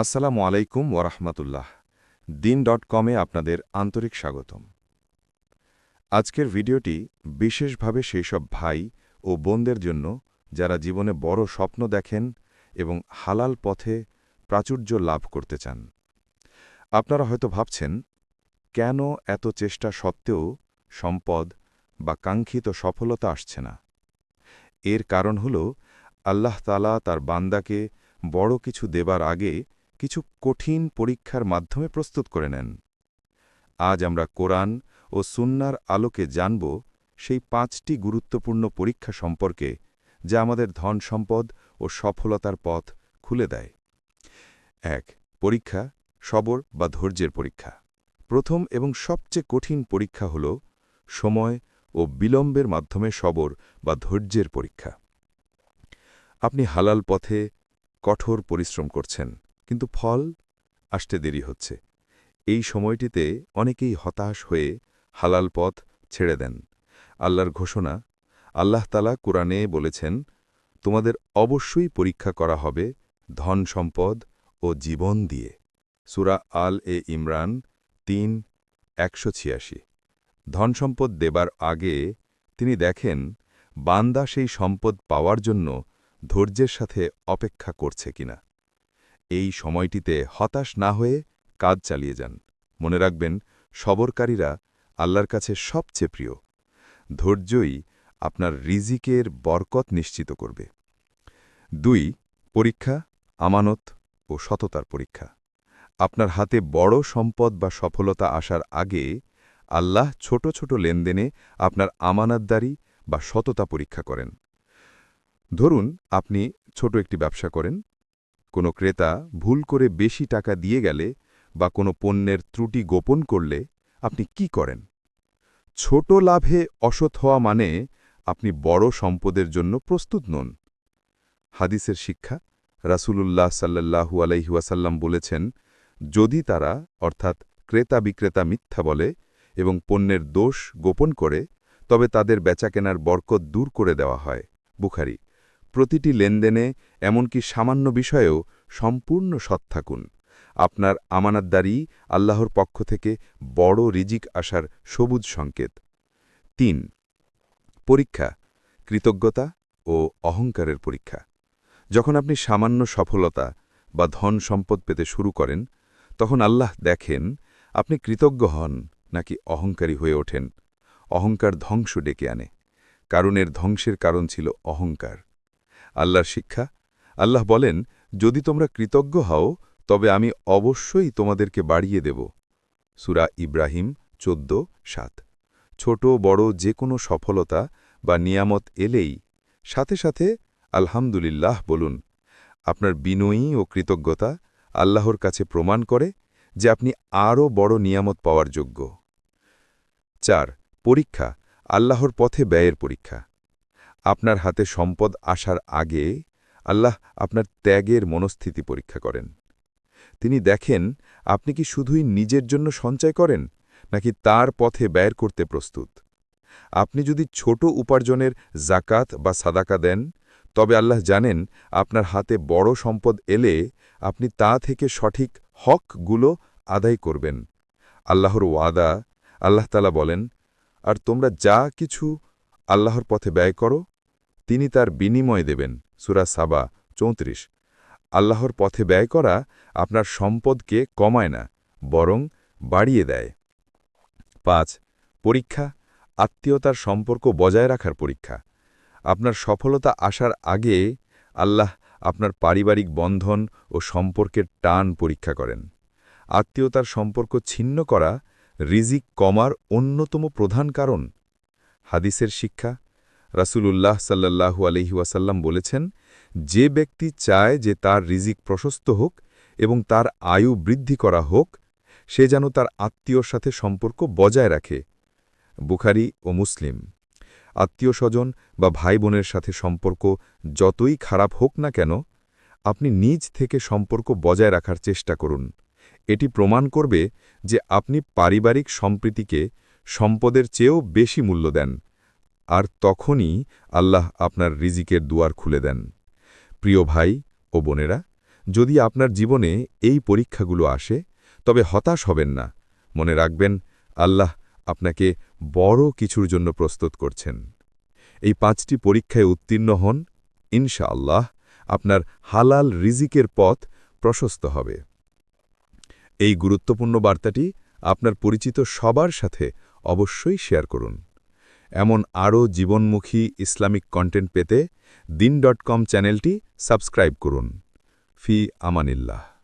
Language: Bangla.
আসসালামু আলাইকুম ওরহমতুল্লাহ দিন ডট কমে আপনাদের আন্তরিক স্বাগতম। আজকের ভিডিওটি বিশেষভাবে সেই সব ভাই ও বোনদের জন্য যারা জীবনে বড় স্বপ্ন দেখেন এবং হালাল পথে প্রাচুর্য লাভ করতে চান। আপনারা হয়তো ভাবছেন, কেন এত চেষ্টা সত্ত্বেও সম্পদ বা কাঙ্ক্ষিত সফলতা আসছে না? এর কারণ হল, আল্লাহ তালা তার বান্দাকে বড় কিছু দেবার আগে কিছু কঠিন পরীক্ষার মাধ্যমে প্রস্তুত করে নেন। আজ আমরা কোরআন ও সুন্নার আলোকে জানব সেই পাঁচটি গুরুত্বপূর্ণ পরীক্ষা সম্পর্কে যা আমাদের ধন সম্পদ ও সফলতার পথ খুলে দেয়। এক, পরীক্ষা, সবর বা ধৈর্যের পরীক্ষা। প্রথম এবং সবচেয়ে কঠিন পরীক্ষা হল সময় ও বিলম্বের মাধ্যমে সবর বা ধৈর্যের পরীক্ষা। আপনি হালাল পথে কঠোর পরিশ্রম করছেন। কিন্তু ফল আসতে দেরি হচ্ছে। এই সময়টিতে অনেকেই হতাশ হয়ে হালাল পথ ছেড়ে দেন। আল্লাহর ঘোষণা, আল্লাহ তালা কোরআনে বলেছেন, তোমাদের অবশ্যই পরীক্ষা করা হবে ধন সম্পদ ও জীবন দিয়ে। সুরা আল এ ইমরান তিন, একশো ছিয়াশি। ধন সম্পদ দেবার আগে তিনি দেখেন, বান্দা সেই সম্পদ পাওয়ার জন্য ধৈর্যের সাথে অপেক্ষা করছে কিনা। এই সময়টিতে হতাশ না হয়ে কাজ চালিয়ে যান। মনে রাখবেন, সবরকারীরা আল্লাহর কাছে সবচেয়ে প্রিয়। ধৈর্যই আপনার রিজিকের বরকত নিশ্চিত করবে। দুই, পরীক্ষা, আমানত ও সততার পরীক্ষা। আপনার হাতে বড় সম্পদ বা সফলতা আসার আগে আল্লাহ ছোট ছোট লেনদেনে আপনার আমানতদারি বা সততা পরীক্ষা করেন। ধরুন, আপনি ছোট একটি ব্যবসা করেন। কোনো ক্রেতা ভুল করে বেশি টাকা দিয়ে গেলে বা কোনো পণ্যের ত্রুটি গোপন করলে আপনি কি করেন? ছোট লাভে অসৎ হওয়া মানে আপনি বড় সম্পদের জন্য প্রস্তুত নন। হাদিসের শিক্ষা, রাসূলুল্লাহ সাল্লাহু আলাইহুয়াসাল্লাম বলেছেন, যদি তারা, অর্থাৎ ক্রেতা বিক্রেতা মিথ্যা বলে এবং পণ্যের দোষ গোপন করে, তবে তাদের বেচাকেনার বরকত দূর করে দেওয়া হয়। বুখারি। প্রতিটি লেনদেনে এমনকি সামান্য বিষয়েও সম্পূর্ণ সৎ থাকুন। আপনার আমানাতদারি আল্লাহর পক্ষ থেকে বড় রিজিক আসার সবুজ সংকেত। তিন, পরীক্ষা, কৃতজ্ঞতা ও অহংকারের পরীক্ষা। যখন আপনি সামান্য সফলতা বা ধন সম্পদ পেতে শুরু করেন, তখন আল্লাহ দেখেন আপনি কৃতজ্ঞ হন নাকি অহংকারী হয়ে ওঠেন। অহংকার ধ্বংস ডেকে আনে। কারণের ধ্বংসের কারণ ছিল অহংকার। আল্লাহর শিক্ষা। আল্লাহ বলেন, যদি তোমরা কৃতজ্ঞ হও, তবে আমি অবশ্যই তোমাদেরকে বাড়িয়ে দেব। সুরা ইব্রাহিম চোদ্দ, সাত। ছোট, বড় যে কোনো সফলতা বা নিয়ামত এলেই সাথে সাথে আলহামদুলিল্লাহ বলুন, আপনার বিনয়ী ও কৃতজ্ঞতা আল্লাহর কাছে প্রমাণ করে যে আপনি আরও বড় নিয়ামত পাওয়ার যোগ্য। চার, পরীক্ষা, আল্লাহর পথে ব্যয়ের পরীক্ষা। আপনার হাতে সম্পদ আসার আগে আল্লাহ আপনার ত্যাগের মনস্থিতি পরীক্ষা করেন। তিনি দেখেন, আপনি কি শুধুই নিজের জন্য সঞ্চয় করেন, নাকি তার পথে ব্যয় করতে প্রস্তুত? আপনি যদি ছোট উপার্জনের জাকাত বা সাদাকা দেন, তবে আল্লাহ জানেন, আপনার হাতে বড় সম্পদ এলে আপনি তা থেকে সঠিক হকগুলো আদায় করবেন। আল্লাহর ওয়াদা, আল্লাহ তালা বলেন, আর তোমরা যা কিছু আল্লাহর পথে ব্যয় করো তিনি তার বিনিময় দেবেন। সুরা সাবা চৌত্রিশ। আল্লাহর পথে ব্যয় করা আপনার সম্পদকে কমায় না, বরং বাড়িয়ে দেয়। পাঁচ, পরীক্ষা, আত্মীয়তার সম্পর্ক বজায় রাখার পরীক্ষা। আপনার সফলতা আসার আগে আল্লাহ আপনার পারিবারিক বন্ধন ও সম্পর্কের টান পরীক্ষা করেন। আত্মীয়তার সম্পর্ক ছিন্ন করা রিজিক কমার অন্যতম প্রধান কারণ। হাদিসের শিক্ষা রাসূলুল্লাহ সাল্লাহু আলহিউসাল্লাম বলেছেন, যে ব্যক্তি চায় যে তার রিজিক প্রশস্ত হোক এবং তার আয়ু বৃদ্ধি করা হোক, সে যেন তার আত্মীয়র সাথে সম্পর্ক বজায় রাখে। বুখারি ও মুসলিম। আত্মীয় স্বজন বা ভাই বোনের সাথে সম্পর্ক যতই খারাপ হোক না কেন, আপনি নিজ থেকে সম্পর্ক বজায় রাখার চেষ্টা করুন। এটি প্রমাণ করবে যে আপনি পারিবারিক সম্প্রীতিকে সম্পদের চেয়েও বেশি মূল্য দেন। আর তখনই আল্লাহ আপনার রিজিকের দুয়ার খুলে দেন। প্রিয় ভাই ও বোনেরা, যদি আপনার জীবনে এই পরীক্ষাগুলো আসে, তবে হতাশ হবেন না। মনে রাখবেন, আল্লাহ আপনাকে বড় কিছুর জন্য প্রস্তুত করছেন। এই পাঁচটি পরীক্ষায় উত্তীর্ণ হন, ইনশাআল্লাহ আপনার হালাল রিজিকের পথ প্রশস্ত হবে। এই গুরুত্বপূর্ণ বার্তাটি আপনার পরিচিত সবার সাথে অবশ্যই শেয়ার করুন। এমন আরও জীবনমুখী ইসলামিক কন্টেন্ট পেতে দিন ডট কম চ্যানেলটি সাবস্ক্রাইব করুন। ফি আমানিল্লাহ।